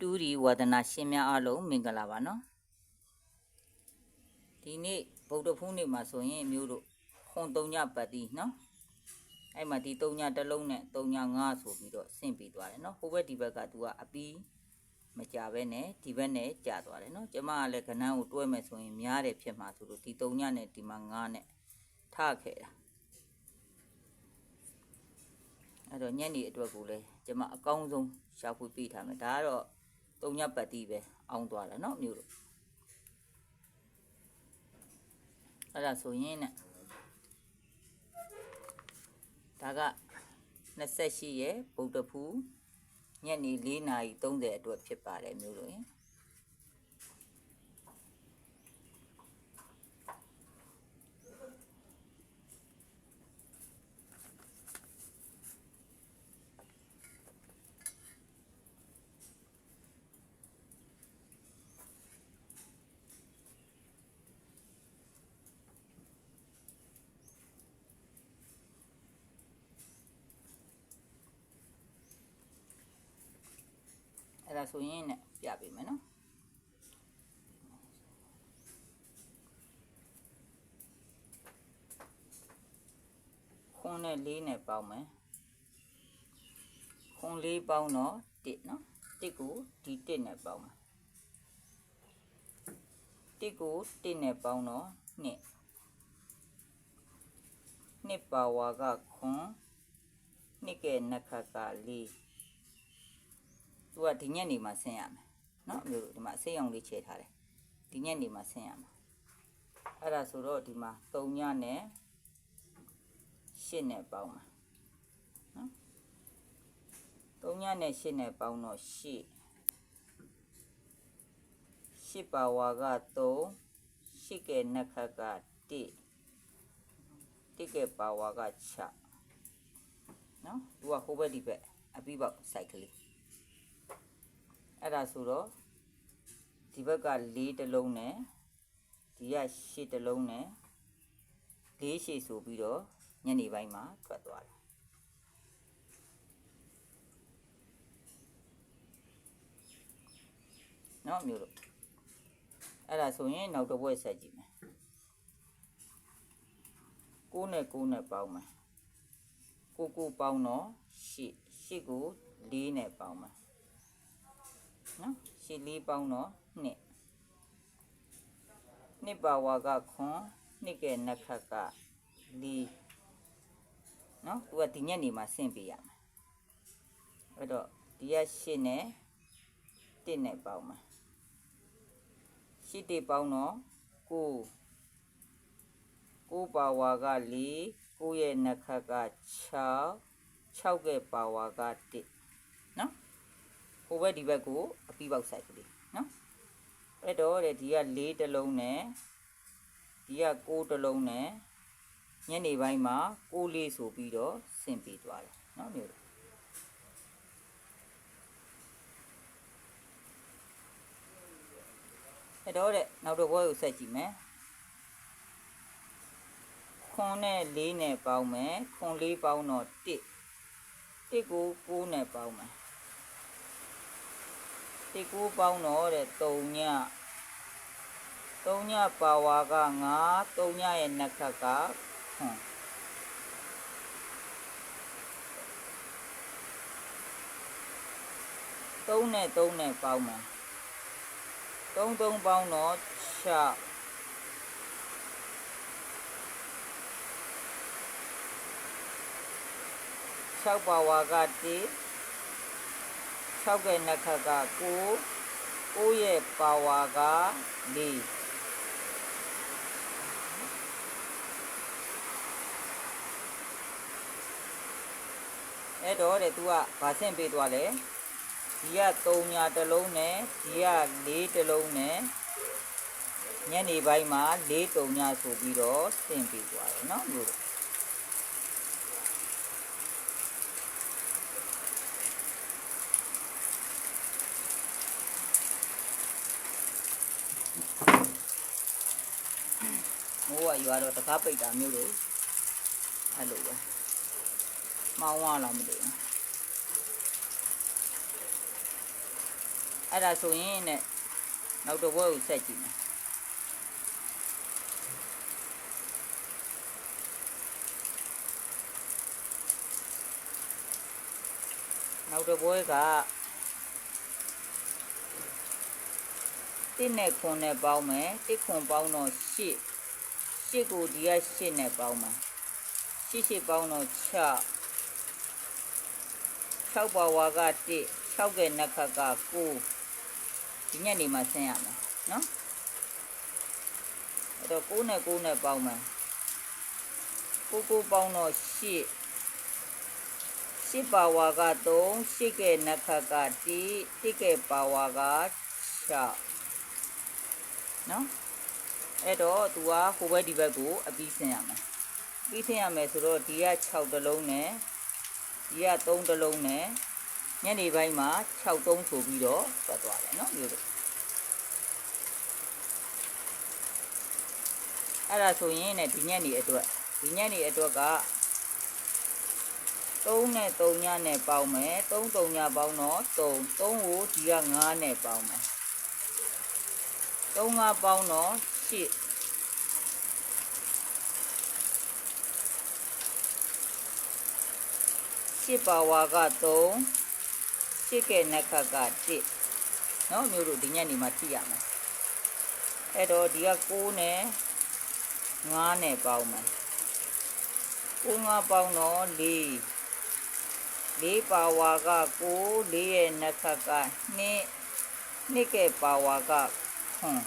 တူရီဝါဒနာရှင်များအားလုံးမင်္ဂလာပါနော်ဒီနေ့ဗုဒ္ဓဖူးနေ့မှာဆိုရင်မျိုးတို့ခွန်တုံညပတ်တီနော်အဲ့မှာဒီတုံညတစ်လုံးနဲ့တုံညငါဆိုပြီးတော့ဆင့်ပြီးသွားတယ်နော်ဟိုဘက်ဒီဘက်ကသူကအပီးမကြပဲနဲ့ဒီဘက်နဲ့ကြာသွားတယ်နော်ကျမကလည်းကနန်းကိုတွဲမယ်ဆိုရင်များတယ်ဖြစ်မှာဆိုလို့ဒီတုံညနဲ့ဒီမှာငါနဲ့ထခဲ့တာအဲ့တော့ညနေအတွက်ကိုလည်းကျမအကောင်းဆုံးရှာဖွေပေးထားမယ်ဒါကတော့ တုံညပတ်တီပဲအောင်းသွားတယ်နော်မျိုးတို့အဲ့ဒါဆိုရင်နဲ့ဒါက28ရဲ့ဗုဒ္ဓဖူးညနေ4:30အတွက်ဖြစ်ပါတယ်မျိုးတို့ရင် ဆိုရင်နဲ့ပြပေးမယ်နော်ခွန်းနဲ့လေးနဲ့ပေါင်းမယ်ခွန်းလေးပေါင်းတော့1နော်1ကိုဒီ1နဲ့ပေါင်းမယ်1ကို1နဲ့ပေါင်းတော့2နှစ်ပါဝါကခွန်းနှစ်ကဲနခကလေး သူကဒီညက်နေမှာဆင်းရမယ်နော်မျိုးတို့ဒီမှာဆေးရုံလေးချဲထားတယ်ဒီညက်နေမှာဆင်းရမှာအဲ့ဒါဆိုတော့ဒီမှာ3ညနဲ့8နဲ့ပေါင်းမှာနော်3ညနဲ့8နဲ့ပေါင်းတော့8 8ပါဝါက3 8ကဲနှစ်ခါက1 1ကဲပါဝါက6နော်သူကဟိုဘက်ဒီဘက်အပြီးပေါက်စိုက်ကလေး အဲ့ဒါဆိုတော့ဒီဘက်က၄တလုံးနဲ့ဒီက၈တလုံးနဲ့၄ရှည်ဆိုပြီးတော့ညနေပိုင်းမှာထွက်သွားတယ်နော်မျိုးတို့အဲ့ဒါဆိုရင်နောက်တစ်ဘွဲ့ဆက်ကြည့်မယ်9နဲ့9နဲ့ပေါင်းမယ်ကိုကိုပေါင်းတော့8 8ကို4နဲ့ပေါင်းမယ် နော်ရှစ်လေးပေါင်းတော့နှစ်နှစ်ပါဝါကခွန်နှစ်ကဲနက်ခတ်ကလေးနော်သူကဒီညက်နေမှာဆင့်ပေးရမယ်အဲ့တော့ဒီကရှစ်နဲ့တစ်နဲ့ပေါင်းမယ်ရှစ်တစ်ပေါင်းတော့ကိုကိုပါဝါကလေးကိုရဲ့နက်ခတ်က6 6ကဲပါဝါက1နော် ဟိုဘက်ဒီဘက်ကိုအပြီးပေါက်ဆိုင်ကလေးနော်အဲ့တော့တဲ့ဒီက၄တလုံးနဲ့ဒီက6တလုံးနဲ့ညနေပိုင်းမှာ6လေးဆိုပြီးတော့ဆင်ပြီးသွားတယ်နော်မျိုးအဲ့တော့တဲ့နောက်တော့ဘွဲကိုဆက်ကြည့်မယ်ခွန်နဲ့၄နဲ့ပေါင်းမယ်ခွန်၄ပေါင်းတော့1 1ကို6နဲ့ပေါင်းမယ် တိကူပေါင်းတော့တဲ့3ည3ညပါဝါက9 3ညရဲ့နှက်ခတ်ကခွန်3နဲ့3နဲ့ပေါင်းမယ်3 3ပေါင်းတော့ 6 6ပါဝါက1 6ကဲနခတ်က9 9ရဲ့ပါဝါက4အဲ့တော့တဲ့ तू ကဗာဆင့်ပေးသွားလဲဒီက3ညာတစ်လုံးနဲ့ဒီက4တစ်လုံးနဲ့ညနေပိုင်းမှာ4 3ညာဆိုပြီးတော့ဆင့်ပေးသွားတယ်เนาะလို့ မိုး ရွာတော့တကားပိတ်တာမျိုးလို့အဲ့လိုပဲမောင်းသွားလားမသိဘူးအဲ့ဒါဆိုရင်တဲ့နောက်တစ်ဘွဲကိုဆက်ကြည့်မယ်နောက်တစ်ဘွဲကတစ်နဲ့ခွန်နဲ့ပေါင်းမယ်တစ်ခွန်ပေါင်းတော့8 8ကိုဒီက8နဲ့ပေါင်းမယ်8 8ပေါင်းတော့6 6ပါဝါက1 6ကဲနက်ခတ်က9ဒီညနေမှာဆင်းရမယ်နော်အဲ့တော့9နဲ့9နဲ့ပေါင်းမယ်9 9ပေါင်းတော့8 8ပါဝါက3 8ကဲနက်ခတ်က1 1ကဲပါဝါက6နော် အဲ့တော့ तू ကဟိုဘက်ဒီဘက်ကိုအပြီးဆင်းရမယ်ပြီးဆင်းရမယ်ဆိုတော့ဒီက6တလုံးနဲ့ဒီက3တလုံးနဲ့ညနေပိုင်းမှာ6သုံးဆိုပြီးတော့ပတ်သွားတယ်နော်မျိုးတို့အဲ့ဒါဆိုရင်ねဒီညနေအတွက်ဒီညနေအတွက်က3နဲ့3ညနဲ့ပေါင်းမယ်3 3ညပေါင်းတော့3 3ကိုဒီက9နဲ့ပေါင်းမယ်3 5ပေါင်းတော့ 8 8ပါဝါက3 8ကဲနက်ခတ်က1เนาะမျိုးတို့ဒီညနေမှာကြည့်ရမယ်အဲ့တော့ဒီက6နဲ့9နဲ့ပေါင်းမယ်9 5ပေါင်းတော့4 4ပါဝါက9 4ရဲ့နက်ခတ်က2 2ကဲပါဝါကခွန်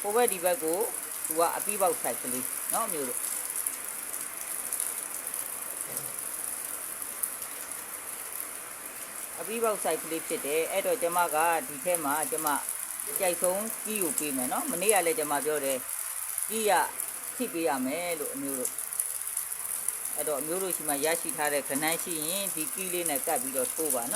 ဟိုဘက်ဒီဘက်ကိုသူကအပြီးပေါက်ဆိုင်ကလေးเนาะမျိုးတို့အပြီးပေါက်ဆိုင်ကလေးဖြစ်တယ်အဲ့တော့ကျမကဒီထဲမှာကျမကြိုက်ဆုံးကြီးကိုပေးမယ်เนาะမနေ့ကလည်းကျမပြောတယ်ကြီးရထိပေးရမယ်လို့အမျိုးတို့အဲ့တော့အမျိုးတို့ရှိမှရရှိထားတဲ့ခဏန်းရှိရင်ဒီကီးလေးနဲ့ကပ်ပြီးတော့ထိုးပါเ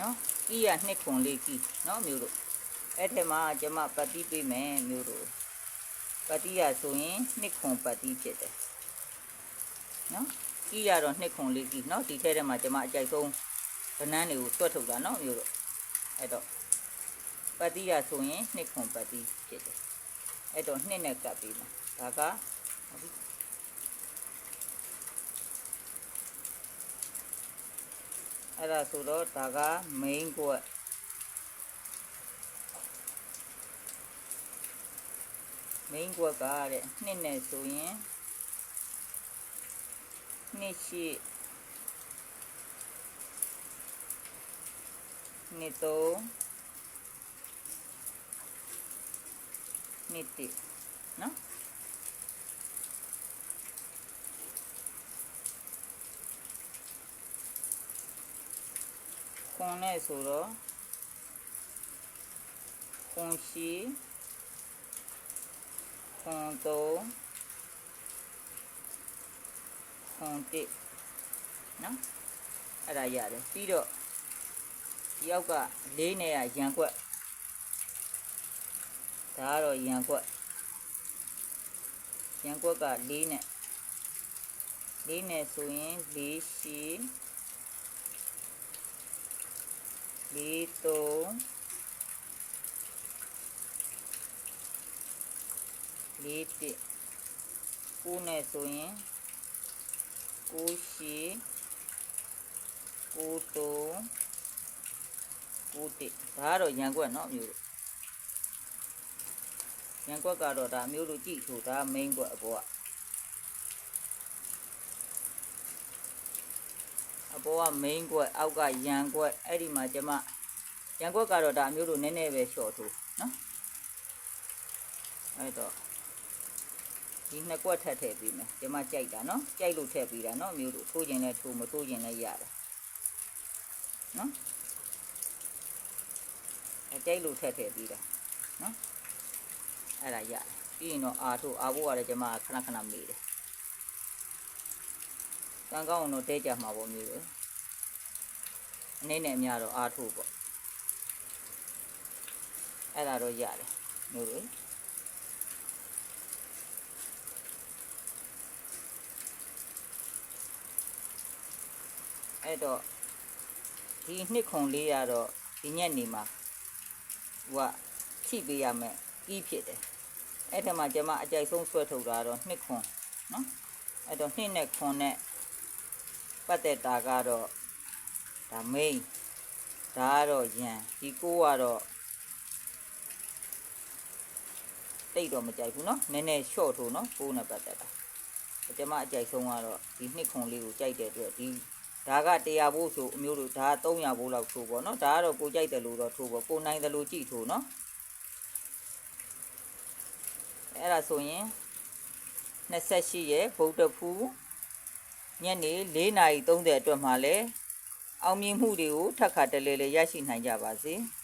နော်ကီးရနှစ်ခွန်လေးကီးနော်မျိုးတို့အဲ့ထဲမှာကျမပတ်တိပေးမယ်မျိုးတို့ပတ်တိရဆိုရင်နှစ်ခွန်ပတ်တိဖြစ်တယ်နော်ကီးရတော့နှစ်ခွန်လေးကီးနော်ဒီထဲထဲမှာကျမအကြိုက်ဆုံးဗနန်းတွေကိုတွက်ထုတ်တာနော်မျိုးတို့အဲ့တော့ပတ်တိရဆိုရင်နှစ်ခွန်ပတ်တိဖြစ်တယ်အဲ့တော့နှစ်နဲ့ကပ်ပေးမှာဒါကဟုတ်ပြီ အဲ့ဒါဆိုတော့ဒါက main ကွက် main ကွက်ကတဲ့နှစ်နဲ့ဆိုရင်နှစ်ရှိနှစ်သုံးနှစ်တိနော် ခွန်နဲ့ဆိုတော့ခွန်ရှိခွန်သုံးခွန်တိနော်အဲ့ဒါရတယ်ပြီးတော့ဒီအောက်ကလေးနဲ့ရရန်ကွက်ဒါကတော့ရန်ကွက်ရန်ကွက်ကလေးနဲ့လေးနဲ့ဆိုရင်လေးရှိ လေးသုံးလေးတစ်ကိုးနဲ့ဆိုရင်ကိုးရှိကိုးသုံးကိုးတစ်ဒါကတော့ရန်ကွက်เนาะမျိုးတို့ရန်ကွက်ကတော့ဒါမျိုးတို့ကြည့်ဆိုဒါ main ကွက်အပေါ်က ပေါ်က main ကွက်အောက်ကရန်ကွက်အဲ့ဒီမှာကျမရန်ကွက်ကတော့ဒါမျိုးတို့နည်းနည်းပဲလျှော့ထိုးနော်အဲ့တော့ဒီနှစ်ကွက်ထပ်ထည့်ပေးမယ်ကျမကြိုက်တာနော်ကြိုက်လို့ထည့်ပေးတာနော်မျိုးတို့ထိုးခြင်းလဲထိုးမထိုးခြင်းလဲရတယ်နော်အဲကြိုက်လို့ထည့်ထည့်ပေးတာနော်အဲ့ဒါရတယ်ပြီးရင်တော့အာထိုးအာဖို့ကလည်းကျမခဏခဏမေးတယ် ကံကောင်းအောင်တော့တဲကြမှာပေါ့မျိုးလေအနေနဲ့အများတော့အားထုတ်ပေါ့အဲ့ဒါတော့ရတယ်မျိုးလေအဲ့တော့ဒီနှစ်ခုလေးရတော့ဒီညက်နေမှာဟိုကချိပေးရမယ်ပြီးဖြစ်တယ်အဲ့ထက်မှကျမအကြိုက်ဆုံးဆွဲထုတ်တာတော့နှစ်ခွန်နော်အဲ့တော့နှစ်နဲ့ခွန်နဲ့ ပတ်သက်တာကတော့ဒါမိန်ဒါကတော့ယံဒီကိုကတော့တိတ်တော့မကြိုက်ဘူးเนาะနည်းနည်း short ထိုးเนาะကိုနဲ့ပတ်သက်တာကျမအကြိုက်ဆုံးကတော့ဒီနှစ်ခွန်လေးကိုကြိုက်တဲ့အတွက်ဒီဒါက100ဘိုးဆိုအမျိုးတို့ဒါ300ဘိုးလောက်ထိုးပေါ့เนาะဒါကတော့ကိုကြိုက်တယ်လို့တော့ထိုးပေါ့ကိုနိုင်တယ်လို့ကြည့်ထိုးเนาะအဲ့ဒါဆိုရင်28ရဲ့ဗုဒ္ဓဖူး ညနေ4:30အတွက်မှာလဲအောင်မြင်မှုတွေကိုထပ်ခါတလဲလဲရရှိနိုင်ကြပါစေ။